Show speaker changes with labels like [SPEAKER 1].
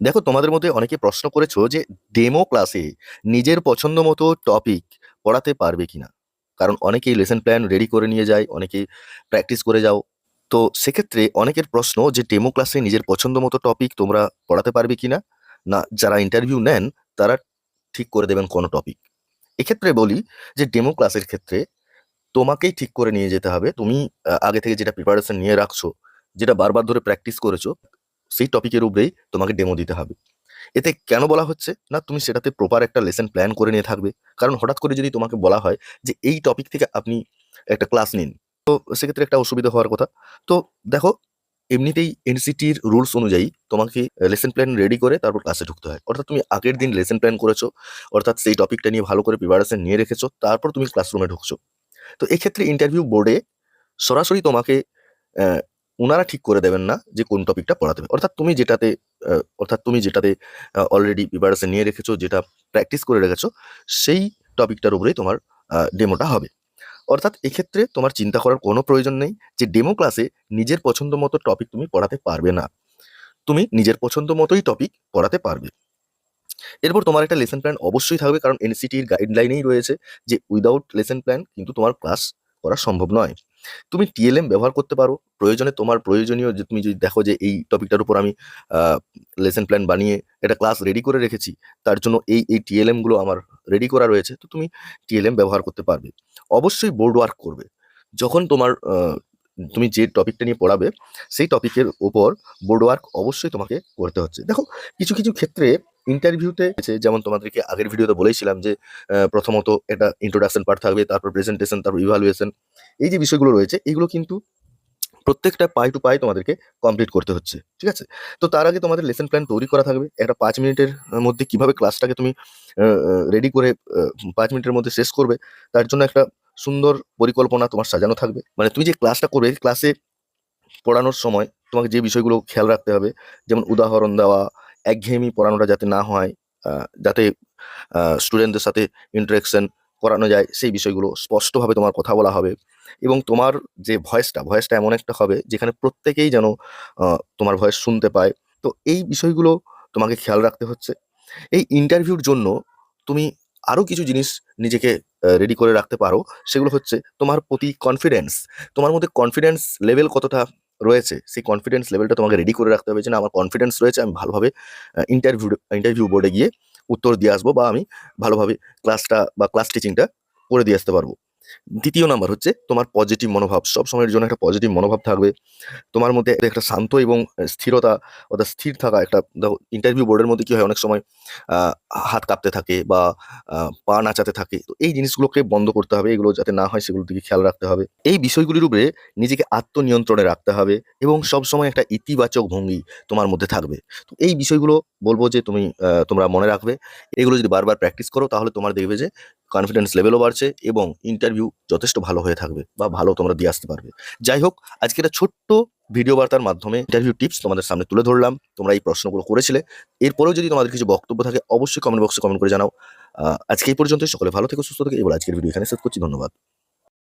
[SPEAKER 1] দেখো, তোমাদের মধ্যে অনেকে প্রশ্ন করেছ যে ডেমো ক্লাসে নিজের পছন্দ মতো টপিক পড়াতে পারবে কিনা। কারণ অনেকেই লেসন প্ল্যান রেডি করে নিয়ে যায়, অনেকেই প্র্যাকটিস করে যাও। তো সেক্ষেত্রে অনেকের প্রশ্ন যে ডেমো ক্লাসে নিজের পছন্দ মতো টপিক তোমরা পড়াতে পারবে না না, যারা ইন্টারভিউ নেন, তারা ঠিক করে দেবেন কোনো টপিক এক্ষেত্রে বলি যে ডেমো ক্লাসের ক্ষেত্রে তোমাকেই ঠিক করে নিয়ে যেতে হবে। তুমি আগে থেকে যেটা প্রিপারেশন নিয়ে রাখছো, যেটা বারবার ধরে প্র্যাকটিস করেছ সেই টপিকের উপরেই তোমাকে ডেমো দিতে হবে। এতে কেন বলা হচ্ছে? না, তুমি সেটাতে প্রপার একটা লেসন প্ল্যান করে নিয়ে থাকবে। কারণ হঠাৎ করে যদি তোমাকে বলা হয় যে এই টপিক থেকে আপনি একটা ক্লাস নিন, তো সেক্ষেত্রে একটা অসুবিধা হওয়ার কথা। তো দেখো, এমনিতেই এনসিটির রুলস অনুযায়ী তোমাকে লেসন প্ল্যান রেডি করে তারপর ক্লাসে ঢুকতে হয়। অর্থাৎ তুমি আগের দিন লেসন প্ল্যান করেছ, অর্থাৎ সেই টপিকটা নিয়ে ভালো করে প্রিপারেশন নিয়ে রেখেছো, তারপর তুমি ক্লাসরুমে ঢুকছো। তো এক্ষেত্রে ইন্টারভিউ বোর্ডে সরাসরি তোমাকে ওনারা ঠিক করে দেবেন না যে কোন টপিকটা পড়াতে হবে। অর্থাৎ তুমি যেটাতে অর্থাৎ তুমি যেটাতে অলরেডি প্রিপারেশন নিয়ে রেখেছো, যেটা প্র্যাকটিস করে রেখেছো, সেই টপিকটার উপরেই তোমার ডেমোটা হবে। অর্থাৎ এক্ষেত্রে তোমার চিন্তা করার কোনো প্রয়োজন নেই যে ডেমো ক্লাসে নিজের পছন্দ মতো টপিক তুমি পড়াতে পারবে না। তুমি নিজের পছন্দ মতোই টপিক পড়াতে পারবে। এরপর তোমার একটা লেসন প্ল্যান অবশ্যই থাকবে, কারণ এনসিটির গাইডলাইনেই রয়েছে যে উইদাউট লেসন প্ল্যান কিন্তু তোমার ক্লাস করা সম্ভব নয়। তুমি টিএলএম ব্যবহার করতে পারো। প্রয়োজনে তোমার প্রয়োজনীয় যে তুমি যদি দেখো যে এই টপিকটার উপর আমি লেসন প্ল্যান বানিয়ে একটা ক্লাস রেডি করে রেখেছি, তার জন্য এই এই টিএলএমগুলো আমার রেডি করা রয়েছে, তো তুমি টিএলএম ব্যবহার করতে পারবে। অবশ্যই বোর্ড ওয়ার্ক করবে। যখন তোমার তুমি যে টপিকটা নিয়ে পড়াবে, সেই টপিকের ওপর বোর্ড ওয়ার্ক অবশ্যই তোমাকে করতে হচ্ছে। দেখো, কিছু কিছু ক্ষেত্রে ইন্টারভিউতে যেমন তোমাদেরকে আগের ভিডিওতে বলেছিলাম যে প্রথমত এটা ইন্ট্রোডাকশন পার্ট থাকবে, তারপর প্রেজেন্টেশন তারপর ইভালুয়েশন এই যে বিষয়গুলো রয়েছে, এগুলো কিন্তু প্রত্যেকটা পাই টু পাই তোমাদেরকে কমপ্লিট করতে হচ্ছে, ঠিক আছে? তো তার আগে তোমাদের লেসন প্ল্যান তৈরি করা থাকবে। একটা পাঁচ মিনিটের মধ্যে কীভাবে ক্লাসটাকে তুমি রেডি করে পাঁচ মিনিটের মধ্যে শেষ করবে, তার জন্য একটা সুন্দর পরিকল্পনা তোমার সাজানো থাকবে। মানে তুমি যে ক্লাসটা করবে ক্লাসে পড়ানোর সময় তোমাকে যে বিষয়গুলো খেয়াল রাখতে হবে, যেমন উদাহরণ দেওয়া একঘেয়েমি পড়ানোটা যাতে না হয় যাতে স্টুডেন্টদের সাথে ইন্টারেকশন করানো যায়, সেই বিষয়গুলো স্পষ্টভাবে তোমার কথা বলা হবে এবং তোমার যে ভয়েসটা ভয়েসটা এমন একটা হবে যেখানে প্রত্যেকেই যেন তোমার ভয়েস শুনতে পায়। তো এই বিষয়গুলো তোমাকে খেয়াল রাখতে হচ্ছে। এই ইন্টারভিউর জন্য তুমি আরও কিছু জিনিস নিজেকে রেডি করে রাখতে পারো। সেগুলো হচ্ছে তোমার প্রতি কনফিডেন্স তোমার মধ্যে কনফিডেন্স লেভেল কতটা? রয়েছে, সেই কনফিডেন্স লেভেলটা তোমাকে রেডি করে রাখতে হবে যে না, আমার কনফিডেন্স রয়েছে, আমি ভালোভাবে ইন্টারভিউ ইন্টারভিউ বোর্ডে গিয়ে উত্তর দিয়ে আসব বা আমি ভালোভাবে ক্লাসটা বা ক্লাস টিচিংটা করে দিয়ে আসতে পারব। দ্বিতীয় নাম্বার হচ্ছে তোমার পজিটিভ মনোভাব। সব সময়ের জন্য একটা পজিটিভ মনোভাব থাকবে। তোমার মধ্যে একটা শান্ত এবং স্থিরতা, অর্থাৎ স্থির থাকা একটা, দেখো ইন্টারভিউ বোর্ডের মধ্যে কী হয়, অনেক সময় হাত কাঁপতে থাকে বা পা নাচাতে থাকে। তো এই জিনিসগুলোকে বন্ধ করতে হবে। এগুলো যাতে না হয়, সেগুলোর দিকে খেয়াল রাখতে হবে। এই বিষয়গুলির উপরে নিজেকে আত্মনিয়ন্ত্রণে রাখতে হবে এবং সবসময় একটা ইতিবাচক ভঙ্গি তোমার মধ্যে থাকবে। তো এই বিষয়গুলো বলব যে তুমি তোমরা মনে রাখবে। এগুলো যদি বারবার প্র্যাকটিস করো, তাহলে তোমার দেখবে যে কনফিডেন্স লেভেলও বাড়ছে এবং ইন্টারভিউ যথেষ্ট ভালো হয়ে থাকবে বা ভালো তোমরা দিয়ে আসতে পারবে। যাই হোক, আজকে একটা ছোট্ট ভিডিও বার্তার মাধ্যমে ইন্টারভিউ টিপস তোমাদের সামনে তুলে ধরলাম। তোমরা এই প্রশ্নগুলো করেছিলে। এরপরেও যদি তোমাদের কিছু বক্তব্য থাকে, অবশ্যই কমেন্ট বক্সে কমেন্ট করে জানাও। আজকে এই পর্যন্ত সকলে ভালো থেকে, সুস্থ থেকে। এবার আজকের ভিডিও এখানে শেষ করছি। ধন্যবাদ।